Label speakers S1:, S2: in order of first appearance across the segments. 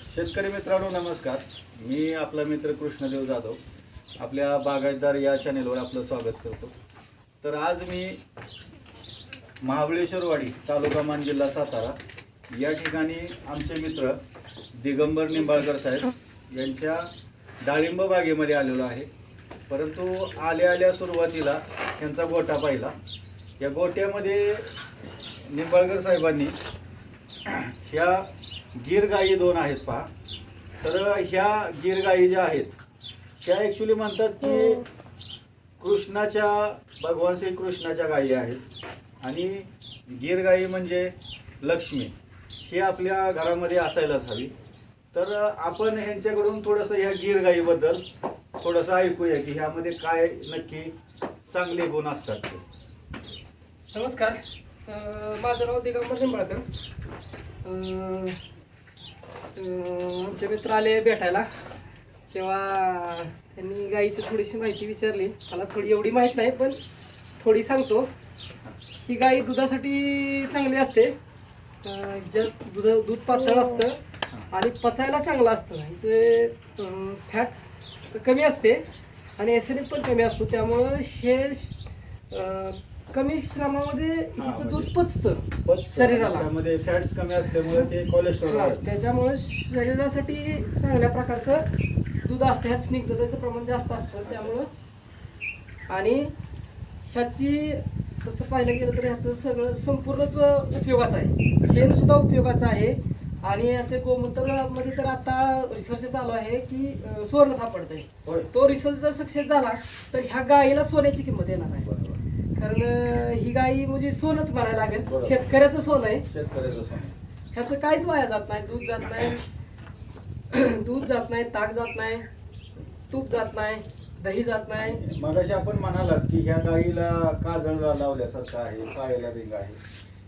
S1: शेतकरी मित्रांनो नमस्कार. मी आपला मित्र कृष्णदेव जाधव. आपल्या बागायतदार या चॅनेलवर आपलं स्वागत करतो. तर आज मी महाबळेश्वरवाडी तालुका मान जिल्हा सातारा या ठिकाणी आमचे मित्र दिगंबर निंबाळकर साहेब यांच्या डाळिंब बागेमध्ये आलेलो आहे. परंतु आल्या आल्या सुरुवातीला त्यांचा गोटा पाहिला. या गोट्यामध्ये निंबाळकर साहेबांनी ह्या गीर गायी दोन आहेत पहा. तर ह्या गीर गायी ज्या आहेत ह्या ॲक्च्युली म्हणतात की कृष्णाच्या भगवान श्रीकृष्णाच्या गायी आहेत. आणि गीर गायी म्हणजे लक्ष्मी. ही आपल्या घरामध्ये असायलाच हवी. तर आपण ह्यांच्याकडून थोडंसं ह्या गीर गायीबद्दल थोडंसं ऐकूया की ह्यामध्ये काय नक्की चांगले गुण असतात ते.
S2: नमस्कार. माझं नाव दिगंबर निंबाळकर. आमचे मित्र आले भेटायला. तेव्हा त्यांनी गाईची थोडीशी माहिती विचारली. मला थोडी एवढी माहीत नाही पण थोडी सांगतो. ही गाई दुधासाठी चांगली असते. हिच्यात दूध दूध पातळ असतं आणि पचायला चांगलं असतं. हिचं फॅट कमी असते आणि एसिडिक पण कमी असतो. त्यामुळं शेष कमी श्रमामध्ये हिचं दूध पचतं शरीराला.
S1: त्यामध्ये फॅट्स कमी असल्यामुळे ते कोलेस्ट्रॉल.
S2: त्याच्यामुळे शरीरासाठी चांगल्या प्रकारचं दूध असतं. ह्यात स्निग्धतेचं प्रमाण जास्त असतं त्यामुळं. आणि ह्याची तसं पाहिलं गेलं तर ह्याचं सगळं संपूर्णच उपयोगाचं आहे. शेण सुद्धा उपयोगाचं आहे. आणि याचे गोमूत्रामध्ये तर आता रिसर्च चालू आहे की सोनं सापडतंय. तो रिसर्च जर सक्सेस झाला तर ह्या गायीला सोन्याची किंमत येणार आहे. कारण ही गाई म्हणजे सोनच म्हणायला लागेल.
S1: बरोबर.
S2: शेतकऱ्याचं सोनं आहे.
S1: शेतकऱ्याचं सोनं
S2: ह्याचं काहीच वाया जात नाही. दूध जात नाही. दूध जात नाही ताक जात नाही तूप जात नाही दही जात नाही.
S1: मगाशी आपण म्हणालात की ह्या गाईला काजळ लावल्यासारखं आहे पायाला रिंग आहे.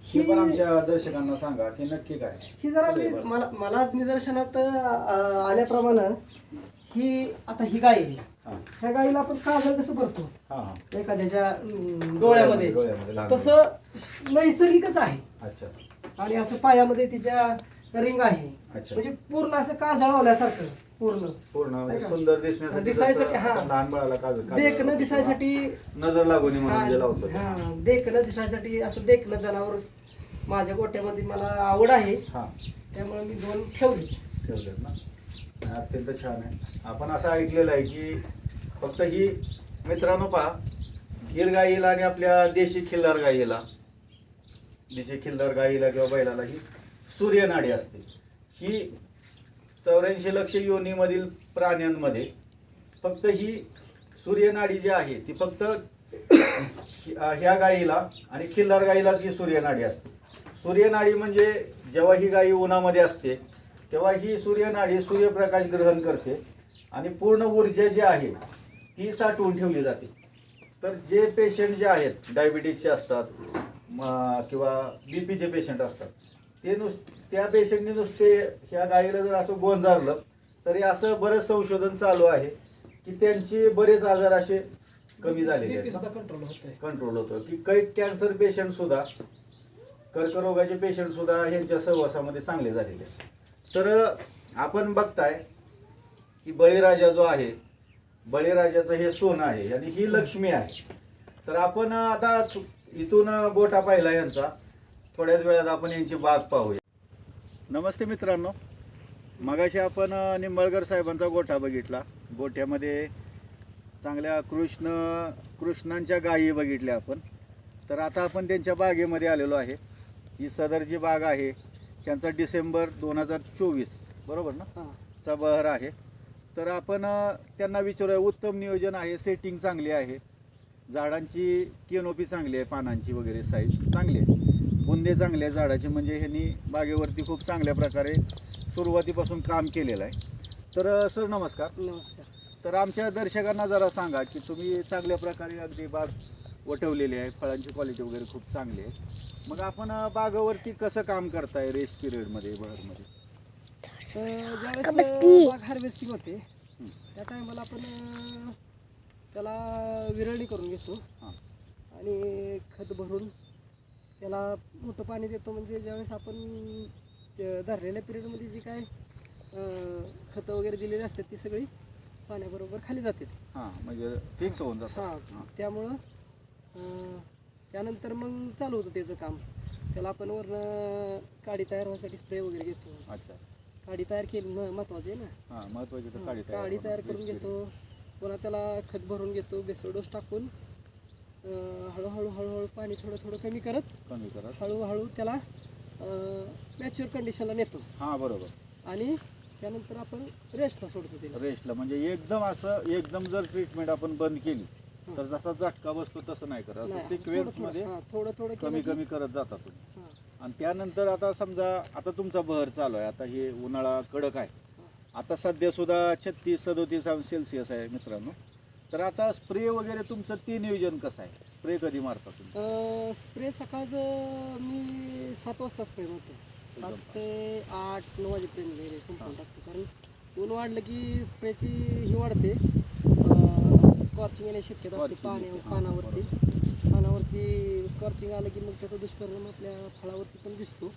S1: हे पण
S2: ही-
S1: आमच्या दर्शकांना सांगा की नक्की काय
S2: ही जरा मी. मला मला निदर्शनात अं, आल्याप्रमाणे ही आता ही गाय आहे. ह्या गाईला आपण काजळ कसं भरतो?
S1: हा
S2: एखाद्याच्या अं, डोळ्यामध्ये.
S1: डोळ्यामध्ये लहान
S2: तसं नैसर्गिकच आहे.
S1: अच्छा.
S2: आणि असं पायामध्ये तिच्या रिंग आहे.
S1: अच्छा.
S2: म्हणजे पूर्ण असं काजळ लावल्यासारखं पूर्ण.
S1: पूर्ण म्हणजे? सुंदर दिसण्यासाठी
S2: दिसायसाठी,
S1: जसं
S2: हा.
S1: लहान बाळाला काजळ काजळ
S2: देखणं
S1: लावतो.
S2: दिसायसाठी
S1: नजर लागून म्हणून जे लावतो ते.
S2: हा. देखणं दिसायसाठी असं देखणं जनावर माझ्या गोट्यामध्ये मला आवड आहे.
S1: हा.
S2: त्यामुळे मी दोन ठेवली
S1: ठेवलेत ना. अत्यंत छान आहे. आपण असं ऐकलेलं आहे की फक्त ही मित्रांनो पहा गीर गाईला आणि आपल्या देशी खिल्लार गाईला देशी खिल्लार गाईला किंवा बैलाला ही सूर्यनाडी असते. ही चौऱ्याऐंशी लक्ष योनीमधील प्राण्यांमध्ये फक्त ही सूर्यनाडी जी आहे ती फक्त ह्या गाईला आणि खिल्लार गाईलाच ही सूर्यनाडी असते. सूर्यनाडी म्हणजे जेव्हा ही गाई उन्हामध्ये असते तेव्हा ही सूर्यनाडी सूर्यप्रकाश ग्रहण करते आणि पूर्ण ऊर्जा जी आहे ती साठवून ठेवली जाते. तर जे पेशंट जे आहेत डायबिटीजचे असतात किंवा बी पीचे पेशंट असतात ते नुस त्या पेशंटने नुसते ह्या गाईला जर असं गोंजारलं तरी असं बरंच संशोधन चालू आहे की त्यांचे बरेच आजार असे कमी झालेले आहेत
S2: कंट्रोल
S1: होतो की काही कॅन्सर पेशंट सुद्धा कर्करोगाचे पेशंट सुद्धा ह्यांच्या सहवासामध्ये चांगले झालेले आहेत. तर आपण बघताय की बळीराजा जो आहे बळीराजाचं हे सोनं आहे आणि ही लक्ष्मी आहे. तर आपण आता इथून गोठा गोटा पाहिला यांचा. थोड्याच वेळात आपण यांची बाग पाहूया. नमस्ते मित्रांनो. मगाशी आपण निंबळकर साहेबांचा गोठा बघितला. गोठ्यामध्ये चांगल्या कृष्ण कृष्णांच्या गायी बघितल्या आपण. तर आता आपण त्यांच्या बागेमध्ये आलेलो आहे. ही सदरची बाग आहे. त्यांचा डिसेंबर दोन हजार चोवीस बरोबर ना?
S2: हा.
S1: चा बहर आहे. तर आपण अ, त्यांना विचारूया उत्तम नियोजन आहे सेटिंग चांगली आहे. झाडांची केनोपी चांगली आहे पानांची वगैरे साईज चांगली आहे. बुंदे चांगले आहे झाडाचे म्हणजे ह्यांनी बागेवरती खूप चांगल्या प्रकारे सुरुवातीपासून काम केलेलं आहे. तर अ, सर नमस्कार.
S2: नमस्कार.
S1: तर आमच्या दर्शकांना जरा सांगा की तुम्ही चांगल्या प्रकारे अगदी बाग वटवलेली आहे फळांची क्वालिटी वगैरे खूप चांगली आहे. मग आपण बागावरती कसं काम करताय रेस्ट पिरियडमध्ये बहरमध्ये
S2: तर ज्यावेळेस बाग हार्वेस्टिंग होते त्या टायमाला आपण अं, त्याला विरळणी करून घेतो.
S1: हां.
S2: आणि खत भरून त्याला मोठं पाणी देतो. म्हणजे ज्यावेळेस आपण धरलेल्या पिरियडमध्ये जी काय अं, खतं वगैरे दिलेली असतात ती सगळी पाण्याबरोबर खाली जाते.
S1: हां म्हणजे फिक्स होऊन जातं
S2: हां. त्यामुळं अं, त्यानंतर मग चालू होतं त्याचं काम. त्याला आपण वरनं काडी तयार व्हायसाठी स्प्रे वगैरे घेतो.
S1: अच्छा.
S2: काडी तयार केली महत्वाची आहे ना.
S1: हां महत्वाची तर
S2: काडी तयार करून घेतो. पुन्हा त्याला खत भरून घेतो बेसळ डोस टाकून. हळूहळू हळूहळू पाणी थोडं थोडं कमी करत
S1: कमी करत.
S2: हळूहळू त्याला मॅच्युअर कंडिशनला नेतो.
S1: हां बरोबर.
S2: आणि त्यानंतर आपण रेस्टला सोडतो त्याला.
S1: रेस्टला म्हणजे एकदम असं एकदम जर ट्रीटमेंट आपण बंद केली तर जसा झटका बसतो तसं नाही करत. असं सिक्वेन्समध्ये
S2: थोडं- थोडं
S1: कमी कमी करत जाता तुम्ही.
S2: हां,
S1: आणि त्यानंतर आता समजा आता तुमचा बहर चालू आहे. आता हे उन्हाळा कडक आहे. आता सध्या सुद्धा छत्तीस सदोतीस अंश सेल्सिअस आहे मित्रांनो. तर आता स्प्रे वगैरे तुमचं ते नियोजन कसं आहे? स्प्रे कधी मारता तुम्ही?
S2: अं, स्प्रे सकाळचं मी सात वाजता स्प्रे मारतो. सात ते आठ नऊ वाजेपर्यंत वगैरे संपून टाकतो. कारण ऊन वाढलं की स्प्रेची ही वाढते. स्कॉर्चिंग येण्याची शक्यता असते
S1: Scorching
S2: पाणी
S1: येते, हां,
S2: पानावरती. पानावरती स्कॉर्चिंग आलं की मग त्याचा दुष्परिणाम आपल्या फळावरती पण दिसतो.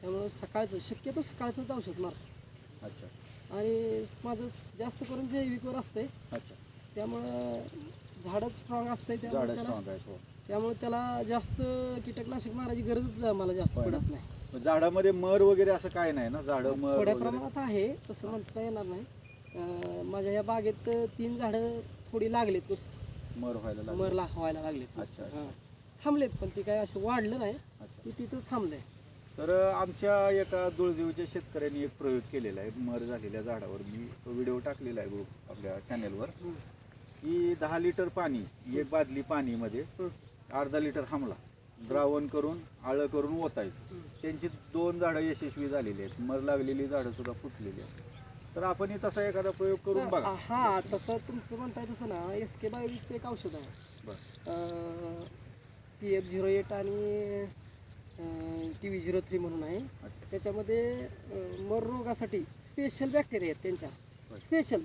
S2: त्यामुळं सकाळचं शक्यतो सकाळचंच औषध मारतो
S1: अच्छा.
S2: आणि माझं जास्त करून जैविकवर असतंय.
S1: अच्छा.
S2: त्यामुळं झाडच स्ट्रॉंग असतंय त्यामुळे
S1: झाडं
S2: त्याला
S1: हो.
S2: त्यामुळे त्याला जास्त कीटकनाशक मारायची गरजच मला जास्त? पडत नाही.
S1: झाडामध्ये मर वगैरे असं काय नाही ना? झाडं मर
S2: थोड्या प्रमाणात आहे तसं म्हणता येणार नाही. माझ्या या बागेत तीन झाडं थोडी लागलेत नुसती
S1: मर व्हायला लागले
S2: मरला व्हायला लागलेत नुसती.
S1: अच्छा, अच्छा.
S2: हां. थांबलेत पण ती काय असं वाढलं नाही
S1: अच्छा
S2: ती तिथंच थांबलंय
S1: तर आमच्या एका दुळदेवीच्या शेतकऱ्यांनी एक प्रयोग केलेला आहे मर झालेल्या झाडावर मी व्हिडिओ टाकलेला आहे ग्रुप आपल्या चॅनेलवर
S2: हं.
S1: की दहा लिटर पाणी एक बादली पाणीमध्ये
S2: हं.
S1: अर्धा लिटर थांबला द्रावण करून आळं करून ओतायचं
S2: हं.
S1: त्यांची दोन झाडं यशस्वी झालेली आहेत मर लागलेली झाडं सुद्धा फुटलेली आहेत तर आपण ही तसा एखादा प्रयोग करून बघा.
S2: हा तसं तुमचं म्हणताय तसं ना एस के बायोविकचं एक औषध आहे. पी एफ झिरो एट आणि टी व्ही झिरो थ्री म्हणून आहे. त्याच्यामध्ये मर रोगासाठी स्पेशल बॅक्टेरिया आहेत त्यांच्या. स्पेशल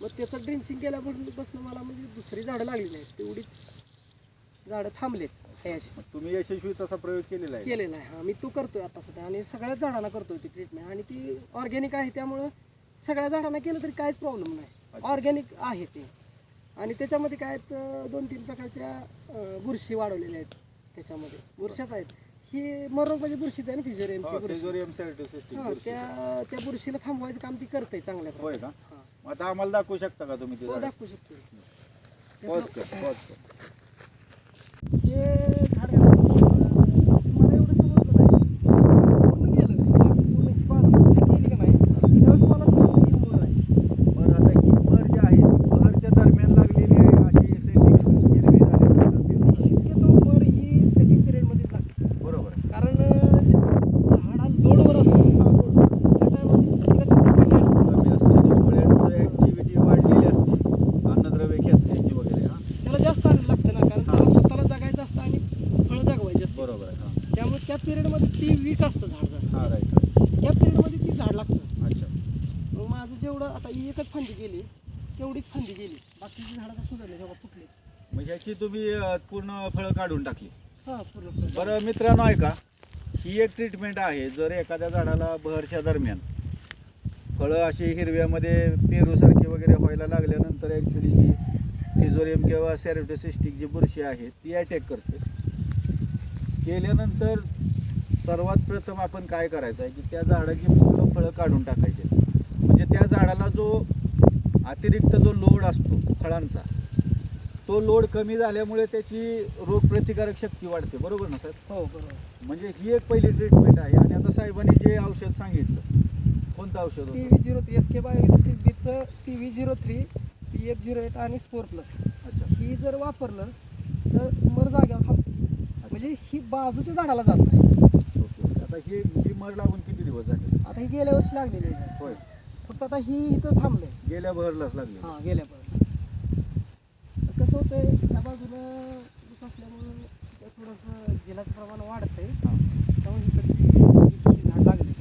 S2: मग त्याचं ड्रिंचिंग केल्यापासून मला म्हणजे दुसरी झाडं लागली नाहीत. तेवढीच झाडं थांबलेत अशी
S1: तुम्ही यशस्वी तसा प्रयोग केलेला आहे
S2: केलेलं आहे. हा मी तो करतोय आता सध्या आणि सगळ्याच झाडांना करतोय ती ट्रीटमेंट आणि ती ऑर्गॅनिक आहे त्यामुळं सगळ्या झाडांना केलं तरी काहीच प्रॉब्लेम नाही. ऑर्गॅनिक आहे ते. आणि त्याच्यामध्ये काय आहेत, दोन तीन प्रकारच्या बुरशी वाढवलेल्या आहेत त्याच्यामध्ये. बुरशाच आहेत. ही मरोग म्हणजे बुरशीच आहे ना फिजोरियमची
S1: हो,
S2: बुरशी. हा. त्या त्या बुरशीला थांबवायचं काम ती करते चांगल्या
S1: होय
S2: प्रकारे
S1: का?
S2: हा.
S1: मग आता आम्हाला दाखवू शकता का तुम्ही ते
S2: हो
S1: झाड?
S2: दाखवू शकतो.
S1: पॉज कर पॉज कर.
S2: हे झाड आहे. असं मला एवढं समजलं नाही पूर्ण गेलं पूर्ण बाजू गेली का नाही त्यावेळेस मला समजलं ही मोर आहे
S1: बरं आता ही मर जी आहे बहरच्या दरम्यान लागलेली आहे अशी सेटिंग हिरवी झाली
S2: शक्यतो मर ही सेटिंग पिरियडमध्येच लागते
S1: बरोबर आहे.
S2: कारण अं, जेव्हा झाड हा लोडवर असतो त्या टायमाला प्रतिकारशक्ती कमी असते
S1: कमी असते मुळ्यांचं ऍक्टिव्हिटी वाढलेली असते अन्नद्रव्य खेचण्याची वगैरे हा
S2: त्याला जास्त आनंद लागतं ना कारण त्याला स्वतःला जगायचं असतं आणि फळं जगवायची असते
S1: बरोबर आहे हा
S2: त्यामुळे त्या पिरियडमध्ये ती वीक असतं झाड जास्त
S1: हा राईट
S2: त्या पिरियडमध्ये ती झाड लागतं.
S1: अच्छा.
S2: मग माझं जेवढं आता ही एकच फांदी गेली तेवढीच फांदी गेली. बाकीची झाडं तर सुधारले तेव्हा फुटले
S1: मग ह्याची तुम्ही अं, पूर्ण फळं काढून टाकली.
S2: हां पूर्ण.
S1: बरं मित्रांनो ऐका. ही एक ट्रीटमेंट आहे जर एखाद्या झाडाला बहरच्या दरम्यान फळं अशी हिरव्यामध्ये पेरूसारखी वगैरे व्हायला लागल्यानंतर ॲक्च्युली जी फिजोरियम किंवा सेरेटोसिस्टिक जी बुरशी आहे ती अटॅक करते. केल्यानंतर सर्वात प्रथम आपण काय करायचं आहे की त्या झाडाची पूर्ण फळं काढून टाकायचे. म्हणजे त्या झाडाला जो अतिरिक्त जो लोड असतो फळांचा तो लोड कमी झाल्यामुळे त्याची रोगप्रतिकारक शक्ती वाढते. बरोबर ना सर
S2: हो बरोबर.
S1: म्हणजे ही एक पहिली ट्रीटमेंट आहे. आणि आता साहेबांनी जे औषध सांगितलं कोणतं औषध
S2: T V zero three S K बायोचं T V zero three P F zero eight आणि स्पोर प्लस
S1: अच्छा.
S2: ही जर वापरलं तर मर जाग्यावर थांबते. म्हणजे ही बाजूच्या झाडाला जात नाही.
S1: आता ही ही मर लागून किती दिवस झाले?
S2: आता ही गेल्या वर्षी लागलेली आहे.
S1: होय.
S2: फक्त आता ही इथं थांबलंय.
S1: गेल्या बहरलाच लागले.
S2: हां गेल्या पर्यंत कसं होतंय त्या बाजूला ऊस असल्यामुळं थोडंसं जिलाचं प्रमाण वाढतंय.
S1: हां.
S2: त्यामुळे इकडची ही झाड लागली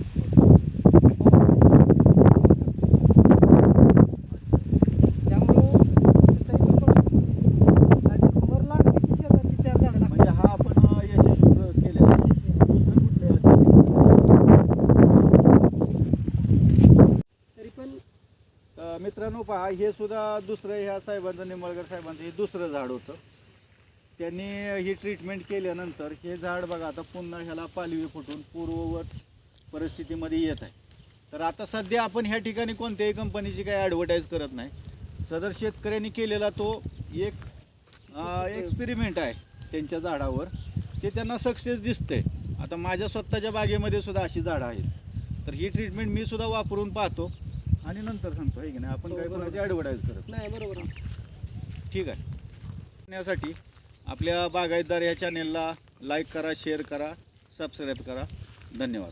S2: त्यामुळं तरी पण पडतो. नाहीतर मर लागली की शेजारची चार झाडं लागतात
S1: म्हणजे हा आपण अं, यशस्वी प्रयोग केलेला आहे. दुसरं कुठलं आहे? मित्रांनो पहा हे सुद्धा दुसरं ह्या साहेबांचं निंबाळकर साहेबांचं हे दुसरं झाड होतं. त्यांनी ही ट्रीटमेंट केल्यानंतर हे झाड बघा आता पुन्हा ह्याला पालवी फुटून पूर्ववत परिस्थितीमध्ये येत आहे. तर आता सध्या आपण ह्या ठिकाणी कोणत्याही कंपनीची काही ॲडव्हर्टाईज करत नाही. सदर शेतकऱ्यांनी केलेला तो एक एक्सपेरिमेंट आहे त्यांच्या झाडावर. ते त्यांना सक्सेस दिसतंय. आता माझ्या स्वतःच्या बागेमध्ये सुद्धा अशी झाडं आहेत. तर ही ट्रीटमेंट मी सुद्धा वापरून पाहतो. आणि नंतर सांगतो आहे की नाही? आपण
S2: हो, बरोबर.
S1: कोणाची ॲडव्हर्टाईज करत
S2: नाही बरोबर.
S1: ठीक आहे. यासाठी आपल्या बागायतदार या चॅनेलला लाईक करा शेअर करा सबस्क्राईब करा. धन्यवाद.